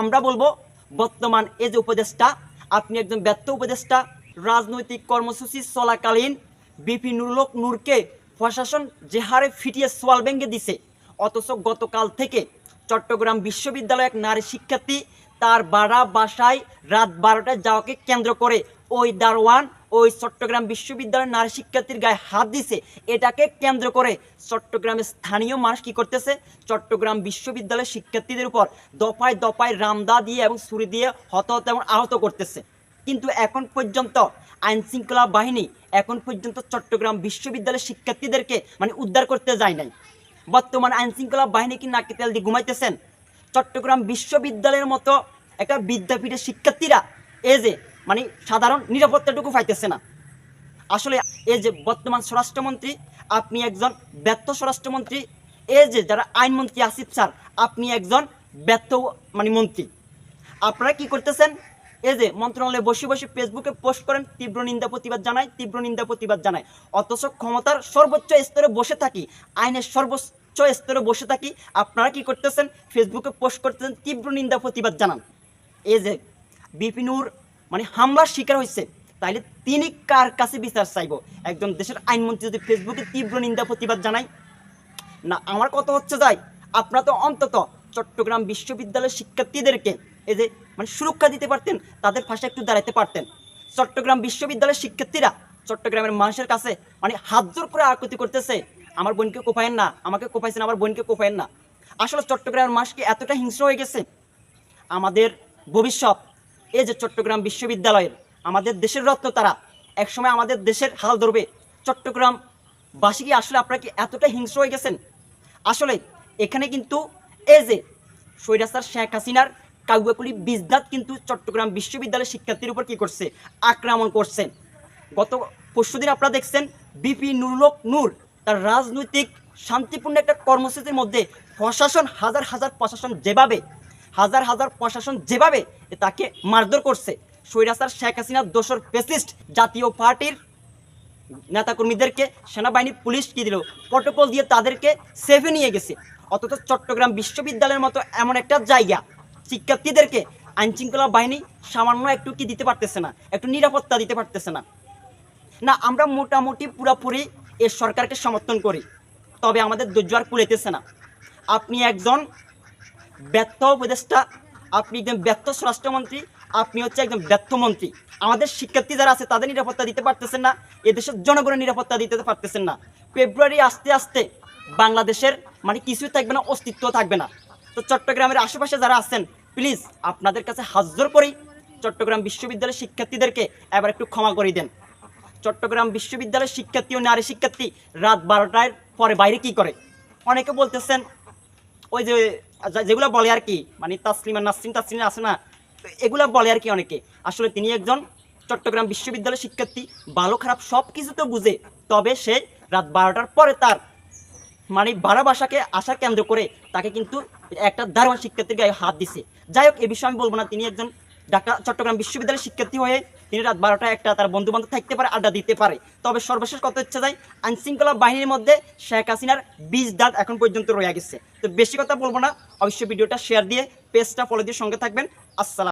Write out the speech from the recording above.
আমরা বলব, বর্তমান এ যে উপদেষ্টা, আপনি একজন ব্যর্থ উপদেষ্টা, রাজনৈতিক কর্মসূচি চলাকালীন বিপি নুরলোক নূরকে প্রশাসন যে হারে ফিটিয়ে সোয়াল ব্যাঙ্গে দিছে, অথচ গতকাল থেকে চট্টগ্রাম বিশ্ববিদ্যালয় এক নারী শিক্ষার্থী তার বাড়া বাসায় রাত বারোটায় যাওয়াকে কেন্দ্র করে ওই দারোয়ান ওই চট্টগ্রাম বিশ্ববিদ্যালয়ের নারী শিক্ষার্থীর গায়ে হাত দিছে, এটাকে কেন্দ্র করে চট্টগ্রামের স্থানীয় মানুষ কি করতেছে? চট্টগ্রাম বিশ্ববিদ্যালয়ের শিক্ষার্থীদের উপর দফায় দফায় রামদা দিয়ে এবং ছুরি দিয়ে হত হত এবং আহত করতেছে। কিন্তু এখন পর্যন্ত আইন শৃঙ্খলা বাহিনী এখন পর্যন্ত চট্টগ্রাম বিশ্ববিদ্যালয়ের শিক্ষার্থীদেরকে মানে উদ্ধার করতে যায় নাই। বর্তমান আইন শৃঙ্খলা বাহিনী কি নাকি তেল দিয়ে ঘুমাইতেছেন? চট্টগ্রাম বিশ্ববিদ্যালয়ের মতো একটা বিদ্যাপীঠের শিক্ষার্থীরা এ যে মানে সাধারণ নিরাপত্তাটুকু পাইতেছে না। আসলে এই যে বর্তমান স্বরাষ্ট্রমন্ত্রী, আপনি একজন ব্যর্থ স্বরাষ্ট্রমন্ত্রী, এই যে যারা আইনমন্ত্রী আসিফ স্যার, আপনি একজন ব্যর্থ মানে মন্ত্রী। আপনারা কি করতেছেন? এই যে মন্ত্রণালয়ে বসে বসে ফেসবুকে পোস্ট করেন, তীব্র নিন্দা প্রতিবাদ জানায় তীব্র নিন্দা প্রতিবাদ জানায় অথচ ক্ষমতার সর্বোচ্চ স্তরে বসে থাকি, আইনের সর্বোচ্চ স্তরে বসে থাকি, আপনারা কি করতেছেন? ফেসবুকে পোস্ট করতেছেন, তীব্র নিন্দা প্রতিবাদ জানান। এই যে বিপিনুর মানে হামলার শিকার হয়েছে তাইলে তিনি কার কাছে বিচার চাইব? একজন দেশের আইনমন্ত্রী যদি ফেসবুকে তীব্র নিন্দা, প্রতিবাদ জানায়? না, আমার কথা হচ্ছে যাই, আপনারা তো অন্তত চট্টগ্রাম বিশ্ববিদ্যালয়ের শিক্ষার্থীদেরকে এই যে মানে সুরক্ষা দিতে পারতেন, তাদের পাশে একটু দাঁড়াতে পারতেন। চট্টগ্রাম বিশ্ববিদ্যালয়ের শিক্ষার্থীরা চট্টগ্রামের মানুষের কাছে মানে হাত জোর করে আকুতি করতেছে, আমার বোনকে কোপায়েন না, আমাকে কোপাইছেন, আমার বোনকে কোপায়েন না। আসলে চট্টগ্রামের মানুষ কি এতটা হিংস্র হয়ে গেছে? আমাদের ভবিষ্যৎ এই যে চট্টগ্রাম বিশ্ববিদ্যালয়ের আমাদের দেশের রত্ন তারা, একসময় আমাদের দেশের হাল ধরবে। চট্টগ্রাম বাসী কি আসলে আপনারা কি এতটা হিংস্র হয়ে গেছেন? আসলে এখানে কিন্তু এই যে সৈরাস্তার শেখ হাসিনার কাউয়াকুলি বিজদাত কিন্তু চট্টগ্রাম বিশ্ববিদ্যালয়ের শিক্ষার্থীর উপর কি করছে? আক্রমণ করছে। গত পরশুদিন আপনারা দেখছেন বিপি নুরুলক নূর তার রাজনৈতিক শান্তিপূর্ণ একটা কর্মসূচির মধ্যে প্রশাসন, হাজার হাজার প্রশাসন যেভাবে হাজার হাজার প্রশাসন যেভাবে তাকে মারধর করছে সৈরাস্তার শেখ হাসিনার দোসর পেসিস্ট জাতীয় পার্টির নেতাকর্মীদেরকে সেনাবাহিনী, পুলিশ কি দিল? প্রটোকল দিয়ে তাদেরকে সেভে নিয়ে গেছে। অথচ চট্টগ্রাম বিশ্ববিদ্যালয়ের মতো এমন একটা জায়গা, শিক্ষার্থীদেরকে আইন শৃঙ্খলা বাহিনী সামান্য একটু কি দিতে পারতেছে না, একটু নিরাপত্তা দিতে পারতেছে না। না, আমরা মোটামুটি পুরোপুরি এ সরকারকে সমর্থন করি, তবে আমাদের ধৈর্য কুলেতেছে না। আপনি একজন ব্যর্থ উপদেষ্টা, আপনি একজন ব্যর্থ স্বরাষ্ট্রমন্ত্রী, আপনি হচ্ছে একজন ব্যর্থ মন্ত্রী। আমাদের শিক্ষার্থী যারা আছে, তাদের নিরাপত্তা দিতে পারতেছেন না, এদেশের জনগণের নিরাপত্তা দিতে পারতেছেন না। ফেব্রুয়ারি আস্তে আস্তে বাংলাদেশের মানে কিছুই থাকবে না, অস্তিত্ব থাকবে না। তো চট্টগ্রামের আশেপাশে যারা আছেন প্লিজ আপনাদের কাছে হাজর করেই চট্টগ্রাম বিশ্ববিদ্যালয়ের শিক্ষার্থীদেরকে এবার একটু ক্ষমা করে দেন। চট্টগ্রাম বিশ্ববিদ্যালয়ের শিক্ষার্থী ও নারী শিক্ষার্থী রাত বারোটার পরে বাইরে কি করে? অনেকে বলতেছেন, ওই যে যা- যেগুলো বলে আর কি মানে তাসলিমা নাসরিন তাসলিম আছে না এগুলো বলে আর কি অনেকে। আসলে তিনি একজন চট্টগ্রাম বিশ্ববিদ্যালয়ের শিক্ষার্থী, ভালো খারাপ সব কিছু তো বুঝে, তবে সে রাত বারোটার পরে তার মানে বারা বাসাকে আসার কেন্দ্র করে তাকে কিন্তু একটা দারোয়ান শিক্ষার্থীর গায়ে হাত দিছে। যাই হোক, এ বিষয়ে আমি বলব না, তিনি একজন ঢাকা, চট্টগ্রাম বিশ্ববিদ্যালয়ের শিক্ষার্থী হয়ে তিনি রাত বারোটা একটা তার বন্ধু বান্ধব থাকতে পারে, আড্ডা দিতে পারে। তবে সর্বশেষ কত হচ্ছে যায় আইনশৃঙ্খলা বাহিনীর মধ্যে শেখ হাসিনার বীজ দাঁত এখন পর্যন্ত রয়ে গেছে। তো বেশি কথা বলব না, অবশ্যই ভিডিওটা শেয়ার দিয়ে পেজটা ফলো দিয়ে সঙ্গে থাকবেন। আসসালাম।